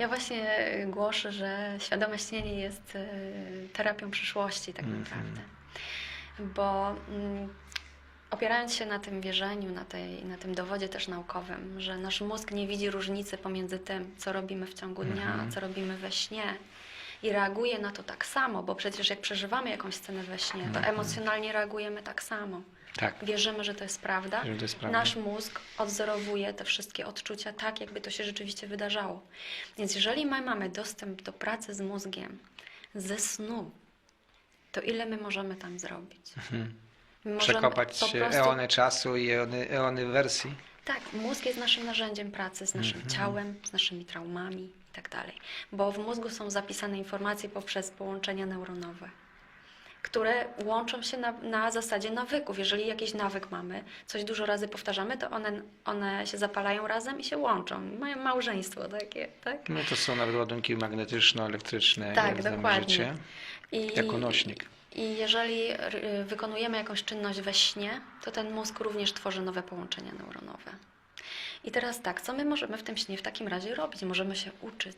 Ja właśnie głoszę, że świadome śnienie jest e, terapią przyszłości tak Mhm. naprawdę. Bo mm, opierając się na tym wierzeniu, na, tej, na tym dowodzie też naukowym, że nasz mózg nie widzi różnicy pomiędzy tym, co robimy w ciągu dnia, Mhm. a co robimy we śnie i reaguje na to tak samo, bo przecież jak przeżywamy jakąś scenę we śnie, to Mhm. emocjonalnie reagujemy tak samo. Tak, Wierzymy, że to jest prawda. że to jest prawda. Nasz mózg odzorowuje te wszystkie odczucia tak, jakby to się rzeczywiście wydarzało. Więc jeżeli my mamy dostęp do pracy z mózgiem ze snu, to ile my możemy tam zrobić? Mhm. Przekopać eony czasu i eony, eony wersji. Tak, mózg jest naszym narzędziem pracy z naszym Mhm. ciałem, z naszymi traumami i tak. Bo w mózgu są zapisane informacje poprzez połączenia neuronowe, które łączą się na, na zasadzie nawyków. Jeżeli jakiś nawyk mamy, coś dużo razy powtarzamy, to one, one się zapalają razem i się łączą. Mają małżeństwo takie, tak? No to są nawet ładunki magnetyczno-elektryczne, Tak, jak dokładnie. życie, I, jako nośnik. I jeżeli wykonujemy jakąś czynność we śnie, to ten mózg również tworzy nowe połączenia neuronowe. I teraz tak, co my możemy w tym śnie w takim razie robić? Możemy się uczyć.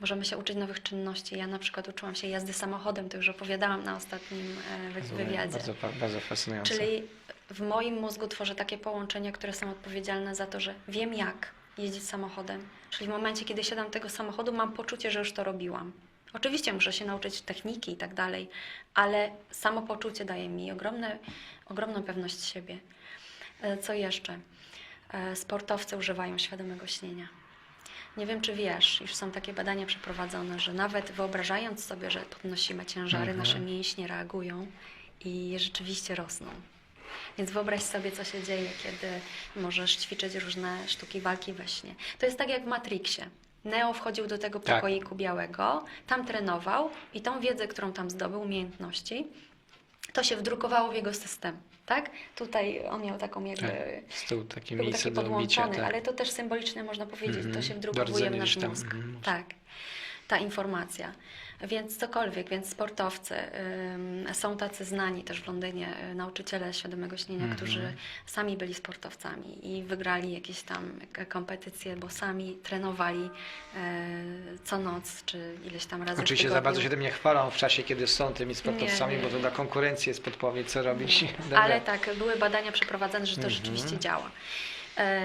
Możemy się uczyć nowych czynności. Ja na przykład uczyłam się jazdy samochodem, to już opowiadałam na ostatnim e, wy- wywiadzie. Bardzo, bardzo fascynujące. Czyli w moim mózgu tworzę takie połączenia, które są odpowiedzialne za to, że wiem jak jeździć samochodem. Czyli w momencie, kiedy siadam tego samochodu, mam poczucie, że już to robiłam. Oczywiście muszę się nauczyć techniki i tak dalej, ale samo poczucie daje mi ogromne, ogromną pewność siebie. E, Co jeszcze? E, Sportowcy używają świadomego śnienia. Nie wiem, czy wiesz, już są takie badania przeprowadzone, że nawet wyobrażając sobie, że podnosimy ciężary, Mhm. nasze mięśnie reagują i rzeczywiście rosną. Więc wyobraź sobie, co się dzieje, kiedy możesz ćwiczyć różne sztuki walki we śnie. To jest tak jak w Matrixie. Neo wchodził do tego Tak. pokoiku białego, tam trenował i tą wiedzę, którą tam zdobył, umiejętności, to się wdrukowało w jego system. Tak? Tutaj on miał taką jakby Tak, z tyłu takie miejsce taki bicia. podłączony, Tak. ale to też symbolicznie można powiedzieć, to Mhm. się Do wdrukowuje w nasz mózg. mhm. Tak, ta informacja. Więc cokolwiek, więc sportowcy, są tacy znani też w Londynie, y, nauczyciele świadomego śnienia, Mhm. którzy sami byli sportowcami i wygrali jakieś tam kompetycje, bo sami trenowali y, co noc, czy ileś tam razy Oczywiście za bardzo się tym nie chwalą w czasie, kiedy są tymi sportowcami, Nie, nie. bo to dla konkurencji jest podpowiedź, co robić. Ale tak, były badania przeprowadzone, że to Mhm. rzeczywiście działa.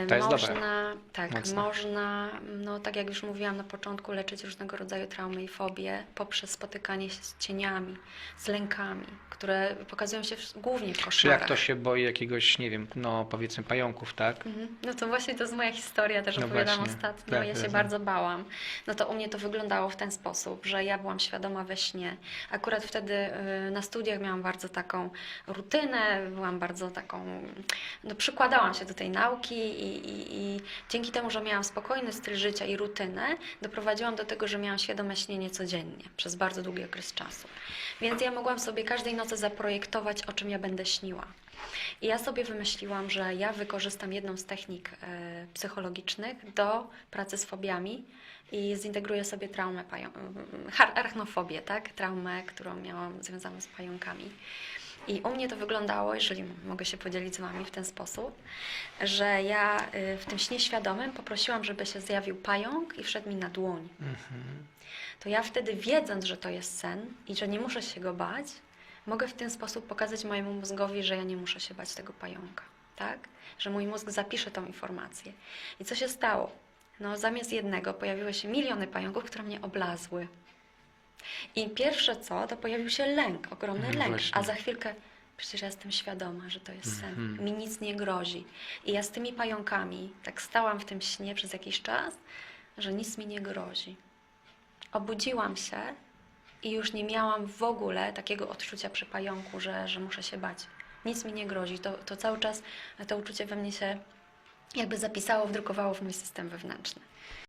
To jest dobre. można, tak, Mocne. można, no tak jak już mówiłam na początku, leczyć różnego rodzaju traumy i fobie poprzez spotykanie się z cieniami, z lękami, które pokazują się w, głównie w Czy koszmarach. jak to się boi jakiegoś, nie wiem, no powiedzmy pająków, tak? Mhm. No to właśnie to jest moja historia, też No opowiadam właśnie. ostatnio. Tak, ja się tak. bardzo bałam. No to u mnie to wyglądało w ten sposób, że ja byłam świadoma we śnie. Akurat wtedy y, na studiach miałam bardzo taką rutynę, byłam bardzo taką, no przykładałam się do tej nauki i, i, i dzięki temu, że miałam spokojny styl życia i rutynę, doprowadziłam do tego, że miałam świadome śnienie codziennie przez bardzo długi okres czasu. Więc ja mogłam sobie każdej nocy zaprojektować, o czym ja będę śniła. I ja sobie wymyśliłam, że ja wykorzystam jedną z technik e, psychologicznych do pracy z fobiami i zintegruję sobie traumę, pają- har- arachnofobię, tak? Traumę, którą miałam związaną z pająkami. I u mnie to wyglądało, jeżeli mogę się podzielić z Wami w ten sposób, że ja y, w tym śnie świadomym poprosiłam, żeby się zjawił pająk i wszedł mi na dłoń. To ja wtedy, wiedząc, że to jest sen i że nie muszę się go bać, mogę w ten sposób pokazać mojemu mózgowi, że ja nie muszę się bać tego pająka, tak? Że mój mózg zapisze tą informację. I co się stało? No, zamiast jednego pojawiły się miliony pająków, które mnie oblazły. I pierwsze co, to pojawił się lęk, ogromny Mhm, lęk, właśnie. a za chwilkę przecież ja jestem świadoma, że to jest sen, Mhm. mi nic nie grozi. I ja z tymi pająkami tak stałam w tym śnie przez jakiś czas, że nic mi nie grozi. Obudziłam się i już nie miałam w ogóle takiego odczucia przy pająku, że, że muszę się bać. Nic mi nie grozi. To, to cały czas to uczucie we mnie się jakby zapisało, wdrukowało w mój system wewnętrzny.